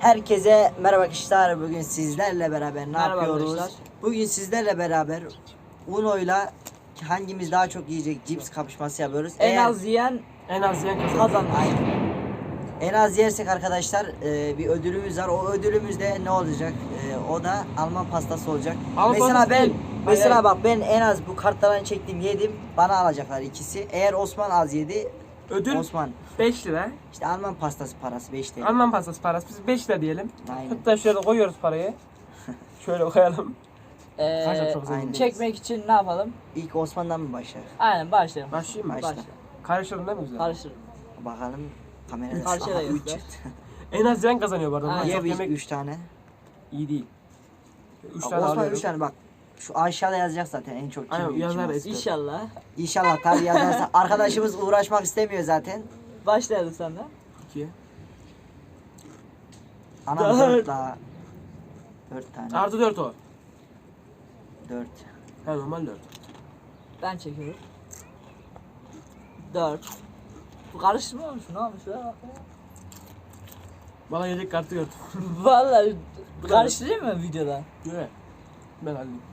Herkese merhaba arkadaşlar. Bugün sizlerle beraber ne Merhaba yapıyoruz? arkadaşlar. Bugün sizlerle beraber Uno'yla hangimiz daha çok yiyecek cips kapışması yapıyoruz. En Eğer- az yiyen En az yiyen kazanır. En az yersek arkadaşlar e, bir ödülümüz var. O ödülümüz de ne olacak? E, o da Alman pastası olacak. Alman mesela pastası ben değil. mesela Hayır, bak ben en az bu kartlarını çektim yedim. Bana alacaklar ikisi. Eğer Osman az yedi Ödül Osman 5 lira. işte Alman pastası parası 5 TL. Alman pastası parası. Biz 5 lira diyelim. Aynen. Hatta şöyle koyuyoruz parayı. şöyle koyalım. Ee, çok aynen. çekmek için ne yapalım? İlk Osman'dan mı başlar? Aynen başlayalım. Başlayayım mı? Başla. Başla. Karıştırın değil mi güzel? Karıştır. Bakalım kamerada. Karşıya. En az yiyen kazanıyor bu arada. Çok bir yemek 3 tane. iyi değil. 3 Bak, tane Osman alıyorum. 3 tane bak. Şu aşağıda yazacak zaten en çok kim Aynen, kim. İnşallah. İnşallah tabii yazarsa. Arkadaşımız uğraşmak istemiyor zaten. Başlayalım senden. 2. Anam Dört. 4 daha. 4 tane. Artı 4 o. 4. Ha normal 4. Ben çekiyorum. 4. Bu karıştırmamış ne olmuş ya? Bana yedek kartı gördüm. Vallahi karıştırayım mı videoda? Göre. Ben halledeyim.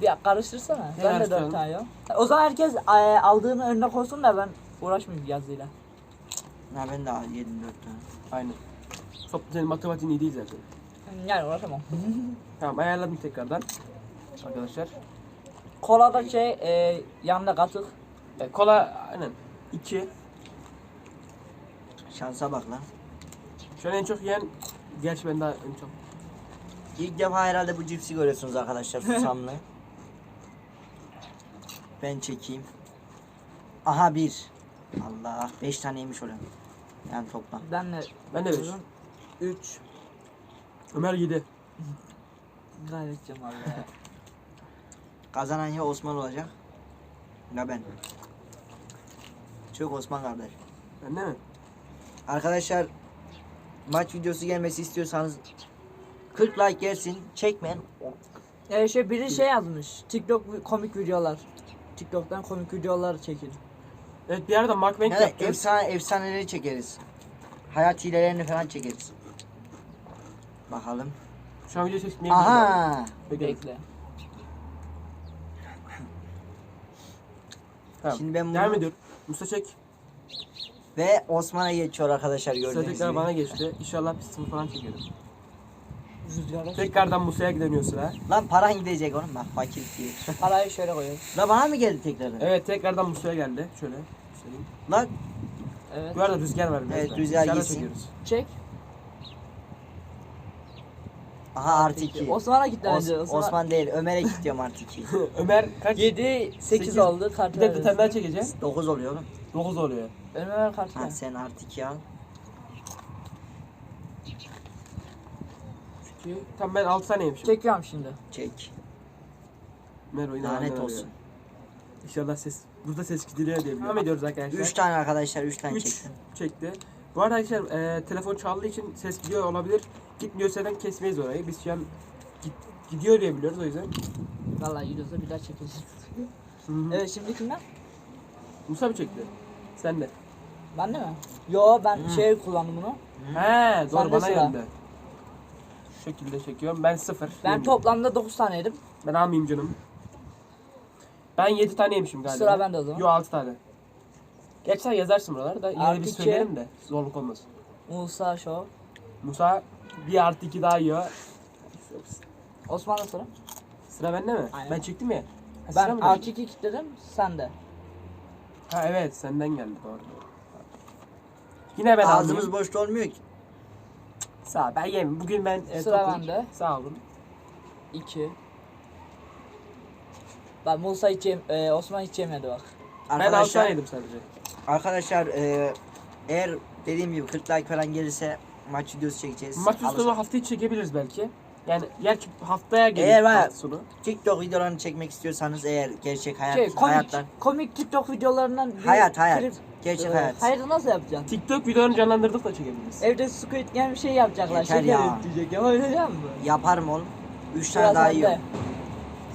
Bir karıştırsana. Ne ben de? 4 tane yok. O zaman herkes e, aldığını önüne koysun da ben uğraşmayayım yazıyla. Ha ben de yedim 4 tane. Aynen. Çok senin matematiğin iyi değil zaten. Yani uğraşamam. Tamam ayarladım tekrardan. Arkadaşlar. Kola da şey e, yanında katık. E, kola aynen. 2. Şansa bak lan. Şu an en çok yiyen Gerçi ben daha en çok. İlk defa herhalde bu cipsi görüyorsunuz arkadaşlar susamlı. ben çekeyim. Aha bir. Allah 5 taneymiş olan. Yani toplam. Ben de Ben de 5. 3 Ömer 7. kaybedeceğim abi ya. Kazanan ya Osman olacak. Ya ben. Çok Osman kardeş. Ben de mi? Arkadaşlar maç videosu gelmesi istiyorsanız 40 like gelsin. Çekmeyin. Ya şey biri şey yazmış. TikTok komik videolar. TikTok'tan komik videolar çekin. Evet bir arada Mark Bank Yani yapıyoruz. efsane efsaneleri çekeriz. Hayat hilelerini falan çekeriz. Bakalım. Şu an video çekmeye Aha. Bekle. Bekle. Tamam. Şimdi ben bunu- Devam ediyorum. Musa çek. Ve Osman'a geçiyor arkadaşlar gördüğünüz Sıradaklar gibi. bana geçti. İnşallah bir sıfır falan çekerim. Rüzgara. Tekrardan Musa'ya dönüyor sıra. Lan paran gidecek oğlum bak fakir diye. Parayı şöyle koyuyoruz. La bana mı geldi tekrardan? Evet tekrardan Musa'ya geldi. Şöyle. göstereyim. Lan Evet. Bu arada rüzgar var biraz Evet, da. rüzgar Dışarıda gitsin. çekiyoruz. Çek. aha artı 2. Osman'a gitti bence. Osman, Osman değil Ömer'e gidiyorum artı 2. Ömer kaç? 7 8 Sekiz. oldu kart Bir de bir tane daha çekeceğiz. 9 oluyor oğlum. 9 oluyor. Önüme ver kartı. Ha ver. sen artı 2 al. Çünkü tam ben 6 tane yemişim. Çekiyorum şimdi. Çek. Ömer oyunu Lanet benden olsun. arıyor. İnşallah ses burada ses gidiliyor diye biliyorum. Devam ediyoruz arkadaşlar. 3 tane arkadaşlar 3 tane 3 çektim. çekti. Bu arada arkadaşlar e, telefon çaldığı için ses gidiyor olabilir. Gitmiyorsa zaten kesmeyiz orayı. Biz şu an git, gidiyor diye biliyoruz o yüzden. Vallahi gidiyorsa bir daha çekeceğiz. Evet şimdi kimden? Musa mı çekti? Sen de. Ben de mi? Yo ben şey kullandım bunu. He doğru bana sıra. geldi. Şu şekilde çekiyorum. Ben 0. Ben toplamda 9 tane yedim. Ben almayayım canım. Ben 7 tane yemişim galiba. Sıra bende o zaman. Yo 6 tane. Gerçi sen yazarsın buralarda. Yine de Artı biz iki. söyleyelim de zorluk olmasın. Musa Show. Musa bir artı 2 daha yiyor. Osman'da sıra. Sıra bende mi? Aynen. Ben çektim ya. Ha, sıra Ben mı artı? 2 kilitledim. Sen de. Ha evet senden geldi doğru. Yine ben Ağzımız almayayım. boş olmuyor ki. Sağ ol, ben yemeyeyim. Bugün ben e, Sıra tokum. bende. Sağ olun. 2. Ben Musa hiç yem e, Osman hiç yemedi bak. Ben 6 Arkadaşlar yedim sadece. Arkadaşlar e, eğer dediğim gibi 40 like falan gelirse maç videosu çekeceğiz. Maç Alırsa- üstünü hafta içi çekebiliriz belki. Yani gerçi haftaya gelir Eğer var- hafta sonu. TikTok videolarını çekmek istiyorsanız eğer gerçek hayat Şey, komik, hayatlar komik TikTok videolarından bir hayat hayat klip- gerçek Evet. hayat. Hayır nasıl yapacaksın? TikTok videolarını canlandırdık da çekebiliriz. Evde Squid Game bir şey yapacaklar. Yeter Şeker ya. üretecek ya öyle yapma. Yaparım oğlum. 3 Sıra tane daha sende. yiyorum.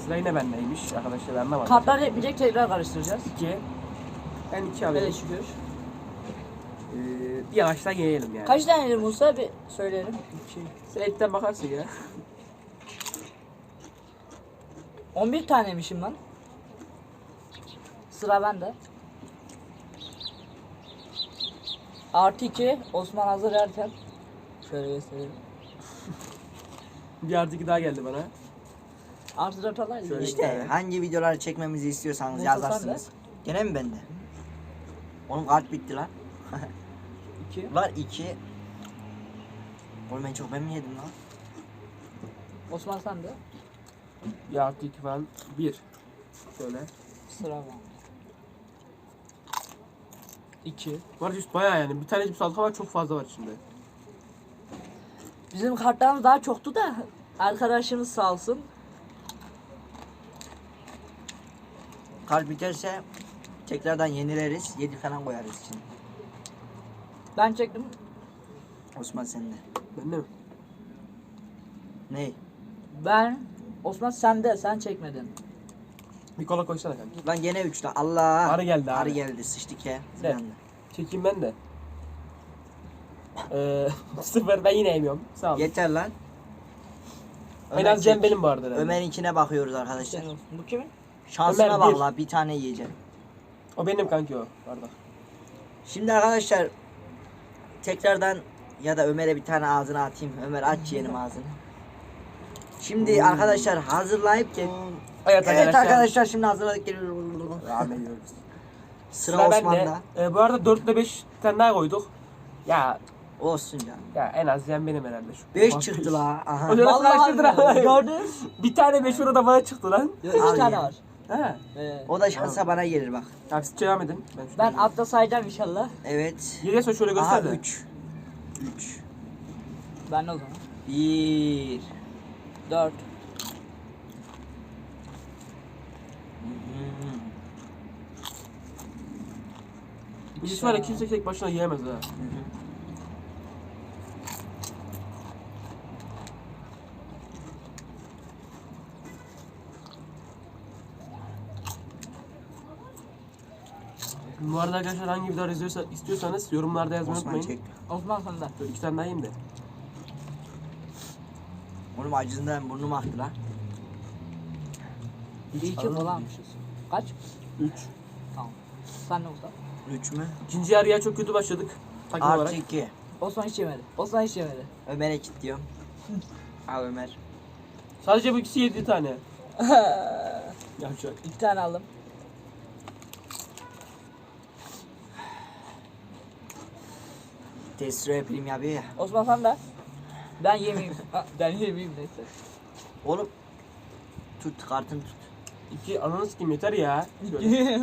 Sıra yine bendeymiş arkadaşlar ben anlamadım. Kartlar yetmeyecek tekrar karıştıracağız. 2. Ben 2 Böyle alıyorum. şükür. bir yavaştan yiyelim yani. Kaç tane yedin Musa bir söyleyelim. İki. Sen etten bakarsın ya. 11 tanemişim lan. Sıra bende. Artı 2 Osman hazır yerken şöyle göstereyim. Bir artı iki daha geldi bana. Artı 4 alaydı. İşte Evet. hangi videoları çekmemizi istiyorsanız Musa yazarsınız. Gene mi bende? Oğlum kart bitti lan. 2. Var iki. Oğlum en çok ben mi yedim lan? Osman sen de. Bir artı iki falan. Bir. Şöyle. Sıra bende. 2. Var cips bayağı yani. Bir tane cips aldık ama çok fazla var içinde. Bizim kartlarımız daha çoktu da arkadaşımız sağ olsun. Kart biterse tekrardan yenileriz. Yedi falan koyarız için. Ben çektim. Osman sende. Ben de mi? Ne? Ben Osman sende sen çekmedin. Bir kola koysana kanka. Lan gene üç lan. Allah. Arı geldi Arı abi. geldi. Sıçtık ya. Ne? Yandı. Çekeyim ben de. Eee sıfır ben yine yemiyorum. Sağ ol. Yeter lan. En Ömer az yem çek. benim bu arada. herhalde. Ömer'inkine bakıyoruz arkadaşlar. Bu kimin? Şansına Ömer bak bir. la bir tane yiyeceğim. O benim kanki o. Bardak. Şimdi arkadaşlar tekrardan ya da Ömer'e bir tane ağzına atayım. Ömer aç yeğenim ağzını. Şimdi arkadaşlar hazırlayıp gel. Evet, Evet arkadaşlar şimdi hazırladık geliyoruz. Devam ediyoruz. Sıra, Sıra bende. Osman'da. Ee, bu arada 4 ile 5 tane daha koyduk. Ya Olsun canım. ya en az yem benim herhalde. Şu 5 Bak, çıktı la. Aha. Hocam- Vallahi karıştırdı lan. gördün. Bir tane 5 da bana çıktı lan. Al tane var. He. Ee, O da şansa bana gelir bak. Tamam siz devam edin. Ben, ben atla sayacağım inşallah. Evet. Geriye sonra şöyle Aha göster de. 3. 3. Ben o zaman. 1. 4. Bir şey var ya kimse tek başına yiyemez ha. Bu arada arkadaşlar hangi video izliyorsa, istiyorsanız yorumlarda yazmayı Osman unutmayın. çek. Osman sen de. Böyle iki tane daha yiyeyim de. Oğlum acından burnum aktı lan. İyi ki falanmışız. Kaç? 3. Tamam. Sen de Musa. 3 mü? İkinci yarıya çok kötü başladık. Takım olarak. Artı 2. Osman hiç yemedi. Osman hiç yemedi. Ömer'e kilitliyorum. Al Ömer. Sadece bu ikisi yedi tane. Yapacak. İki tane aldım. Testro yapayım ya bir. Osman sen de. Ben yemeyeyim. Ha, ben yemeyeyim neyse. Oğlum. Tut kartını tut. İki ananız kim yeter ya. Şöyle.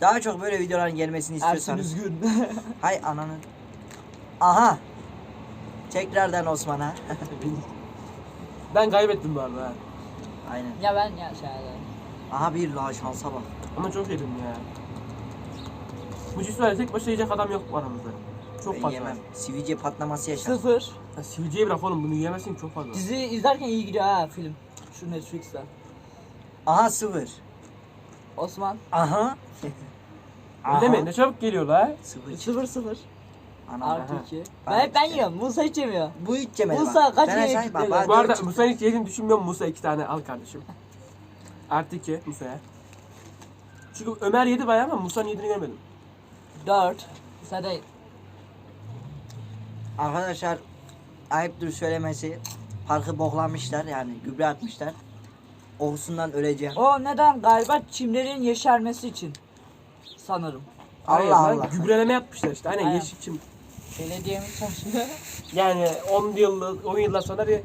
Daha çok böyle videoların gelmesini Ersin istiyorsanız. üzgün. Hay ananı. Aha. Tekrardan Osman'a. ben kaybettim bu arada. ha. Aynen. ya ben ya şey Aha bir la şansa bak. Ama çok yedim ya. Bu ya tek başına yiyecek adam yok bu aramızda. Çok fazla. yemem. Sivilce patlaması yaşar. Sıfır. Ya sivilceyi bırak oğlum bunu yiyemezsin çok fazla. Dizi izlerken iyi gidiyor ha film. Şu Netflix'te. Aha sıfır. Osman. Aha. Öyle mi? Ne çabuk geliyor la. Sıfır. Sıfır sıfır. Ana. Artı Aha. iki. Ben Ben, yiyorum. Musa hiç yemiyor. Bu hiç yemedi Musa, bak. kaç Ben yedin? bana Bu arada. Musa'nın hiç yediğini düşünmüyorum. Musa iki tane al kardeşim. Artı iki Musa'ya. Çünkü Ömer yedi bayağı ama Musa'nın yediğini görmedim. Dört. Sen de Arkadaşlar ayıptır söylemesi. Parkı boklamışlar yani gübre atmışlar. Kokusundan öleceğim. O neden? Galiba çimlerin yeşermesi için. Sanırım. Hayır, Allah lan Allah. Gübreleme yapmışlar işte. Aynen Aynen. yeşil çim. Belediyemiz çalışıyor. Yani 10 yıllık 10 yıldan sonra bir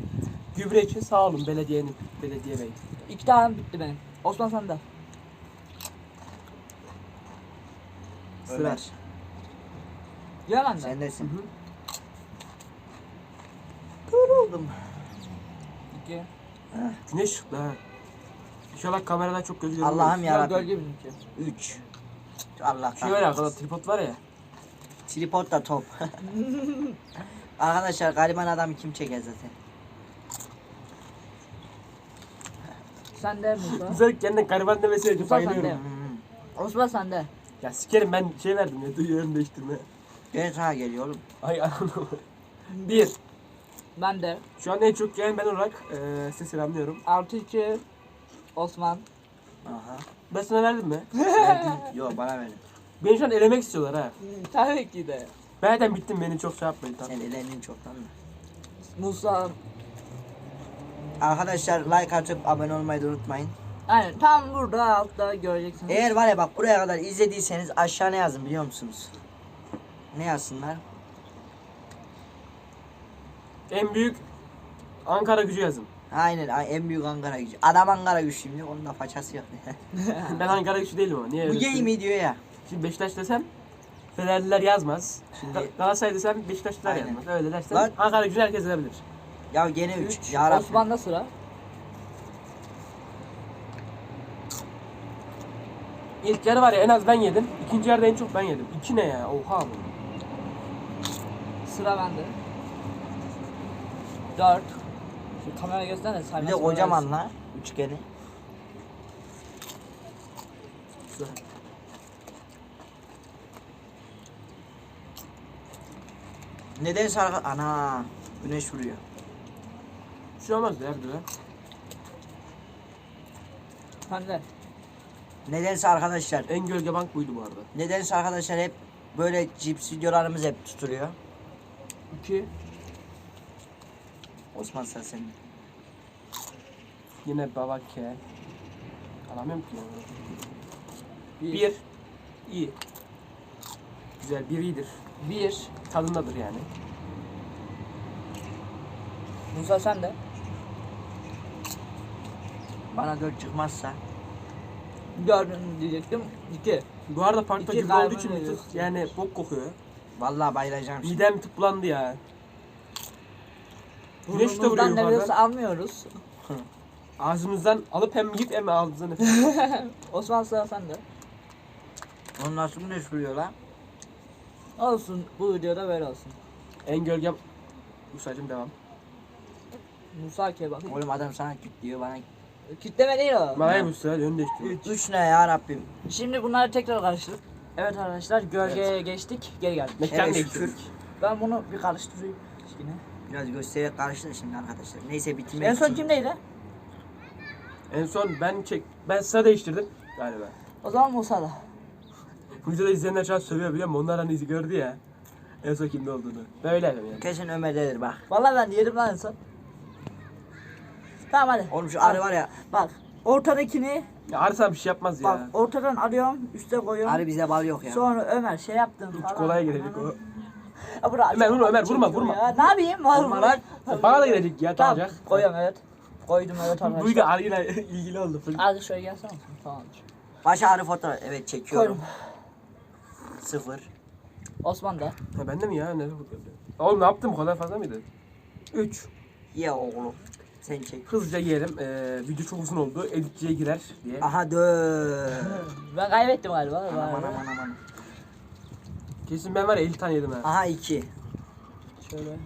gübre için sağ olun belediyenin belediye bey. İki tane bitti benim. Osman sen de. Sıra. Ömer. Ben de. Sendesin. Hı hı. Yoruldum. İki. Güneş çıktı ha. İnşallah kameradan çok göz görünmez. Allah'ım Ya yarabbim. gölge benimki. 3. Allah Şey var ya arkada tripod var ya. Tripod da top. Arkadaşlar gariban adam kim çeker zaten. Sen de Musa. Güzel kendine gariban demeseydi Musa sen bayılıyorum. de. Hmm. Osman sen de. Ya sikerim ben şey verdim ya duyuyorum değiştirme. Ben sana geliyor oğlum. Ay anam. Bir. Ben de. Şu an en çok gelen ben olarak eee size selamlıyorum. Artı 2 Osman. Aha. Ben sana verdim mi? Verdin. Yok bana verin. Beni şu an elemek istiyorlar ha. Tabii ki de. Ben zaten bittim beni çok şey yapmayın tamam. Sen elendin çoktan da. Musa. Arkadaşlar like atıp abone olmayı da unutmayın. Aynen tam burada altta göreceksiniz. Eğer var ya bak buraya kadar izlediyseniz aşağı ne yazın biliyor musunuz? Ne yazsınlar? En büyük Ankara gücü yazın. Aynen ay- en büyük Ankara gücü. Adam Ankara gücü şimdi onun da façası yok. ben Ankara gücü değilim ama niye Bu öyle gay mi diyor ya. Şimdi Beşiktaş desem Fenerliler yazmaz. Şimdi- Ga- Galatasaray desem Beşiktaşlılar Aynen. yazmaz. Öyle dersen Lan- Ankara gücü herkes yazabilir. Ya gene 3. 3 Ya Rabbim. Osman'da sıra. İlk yarı var ya en az ben yedim. İkinci yarıda en çok ben yedim. İki ne ya? Oha bu. Sıra bende. 4 Şu kamera göster de Bir sayması de kocaman olsun. la. Üçgeni. Güzel. Nedense arka... Ana. Güneş vuruyor. Bir şey olmaz ya bir de. Nedense arkadaşlar. En gölge bank buydu bu arada. Nedense arkadaşlar hep böyle cips videolarımız hep tutuluyor. 2 Osman sen sen. Yine baba ke. Alamıyorum ki. 1 Bir. iyi. Güzel bir iyidir. 1 Tadındadır yani. Musa sen de. Bana dört çıkmazsa. 4 diyecektim. 2 Bu arada parkta İki gübre olduğu için bir tık yani bok kokuyor. Vallahi bayılacağım şimdi. Midem bir tık bulandı ya. Güneş de vuruyor Burnumuzdan nefes yukarıdan. almıyoruz. Ağzımızdan alıp hem yiyip hem ağzımızdan nefes. Osman sıra sende. Onun nasıl güneş vuruyor lan? Olsun bu videoda böyle olsun. en gölgem Musa'cım devam. Musa kebap. Oğlum adam sana diyor bana. Kitleme değil o. Bana Musa yön değiştiriyor. Üç ne ya Rabbim. Şimdi bunları tekrar karıştırdık. Evet arkadaşlar gölgeye geçtik. Geri geldik. Mekan Evet, değiştirdik. Ben bunu bir karıştırayım. Yine. Biraz göstererek karıştı şimdi arkadaşlar. Neyse bitirmek En son için- kimdeydi? En son ben çek ben sıra değiştirdim galiba. O zaman Musa'da. Videoda izleyenler şu an sövüyor biliyor musun? Onlar hani izi gördü ya. En son kimde olduğunu. Ben öyle yapıyorum yani. Kesin Ömer'dedir bak. Vallahi ben yedim lan en son. Tamam hadi. Oğlum şu arı var ya. Bak ortadakini Ya Arsa bir şey yapmaz bak ya. ortadan alıyorum üste koyuyorum. Arı bize bal yok ya. Sonra Ömer şey yaptım Hiç falan. kolay gelecek o. Bırak, Ömer, vurma, Ömer, vurma, vurma. Ya. Ne yapayım? Var Vurma lan. Bana da gelecek ya Tamam tamam. koyuyorum evet. Koydum evet Bu arkadaşlar. video arıyla ilgili oldu. Hadi şöyle gelsene. Tamamdır. Başa arı fotoğraf. Evet çekiyorum. Koydum. Sıfır. Osman da. Ha bende mi ya? Ne Oğlum ne yaptım? Bu kadar fazla mıydı? 3. Ye oğlum. Sen çek. Hızlıca yiyelim. Ee, video çok uzun oldu. Editçiye girer diye. Aha dö. Ben kaybettim galiba. Aman aman aman. Kesin ben var ya 50 tane yedim ha. Aha iki. Şöyle.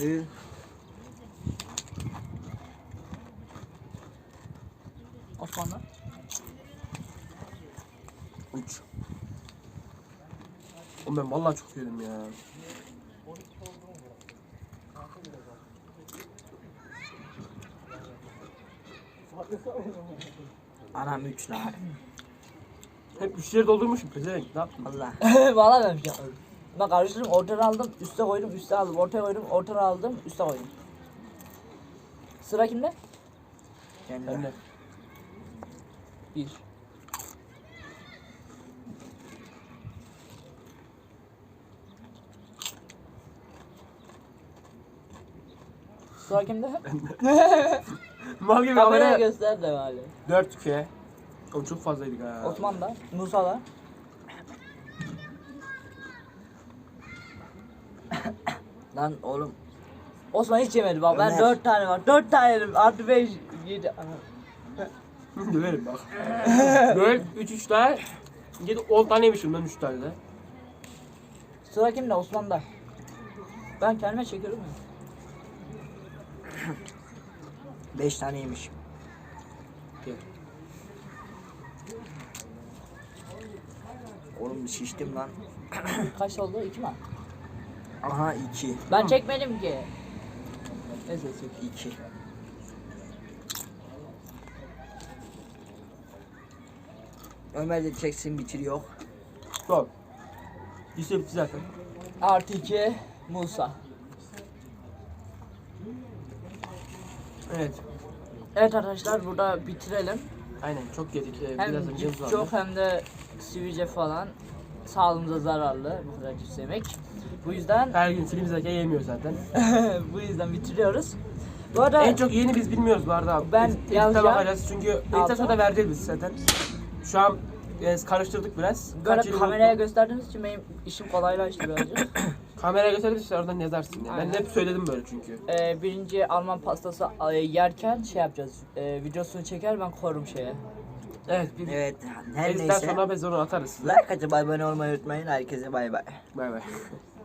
Ü. Osman da. Üç. Oğlum ben vallahi çok yedim ya. Anam üç lan. Hep üçleri doldurmuşum pezevenk. Ne yaptın? Allah. Valla ben bir şey yapmadım. Ben karıştırdım, ortadan aldım, üste koydum, üste aldım, ortaya koydum, ortadan aldım, üste koydum. Sıra kimde? Ben Kendi. de. Bir. Sıra kimde? Mal gibi Kameraya kamera. göster de bari. 4 2. Oğlum çok fazlaydık ha. Osman da, Musa da. Lan oğlum. Osman hiç yemedi bak. Ben Ömer. dört tane var. Dört tane yedim. Artı beş, yedi. Döverim bak. Böyle 3 3 tane. 7 10 tane yemişim ben 3 tane de. Sıra kimde? Osman'da. Ben kendime çekiyorum ya. Beş tane yemişim. Oğlum şiştim lan. Kaç oldu? İki mi? Aha 2. Ben çekmedim ki. Neyse çek. 2. Ömer de çeksin bitiriyor. Gol. Lise bitti zaten. Artı iki Musa. Evet. Evet arkadaşlar burada bitirelim. Aynen çok yedik. Ee, Hem biraz vardı. çok hem de sivilce falan sağlığımıza zararlı bu kadar cips yemek. Bu yüzden Her gün film izlerken yemiyor zaten. bu yüzden bitiriyoruz. Bu arada En çok yeni biz bilmiyoruz bu arada. Ben Biz yazacağım. bakacağız çünkü Alta. sonra vereceğiz biz zaten. Şu an e, karıştırdık biraz. böyle Kaç kameraya gösterdiğiniz için benim işim kolaylaştı birazcık. Kameraya gösteririz işte oradan yazarsın. Yani. Aynen. Ben hep söyledim böyle çünkü. Ee, birinci Alman pastası e, yerken şey yapacağız. E, videosunu çeker ben korurum şeye. Evet. Bir Evet her editten neyse. sonra biz onu atarız. Like atıp abone olmayı unutmayın. Herkese bay bay. Bay bay.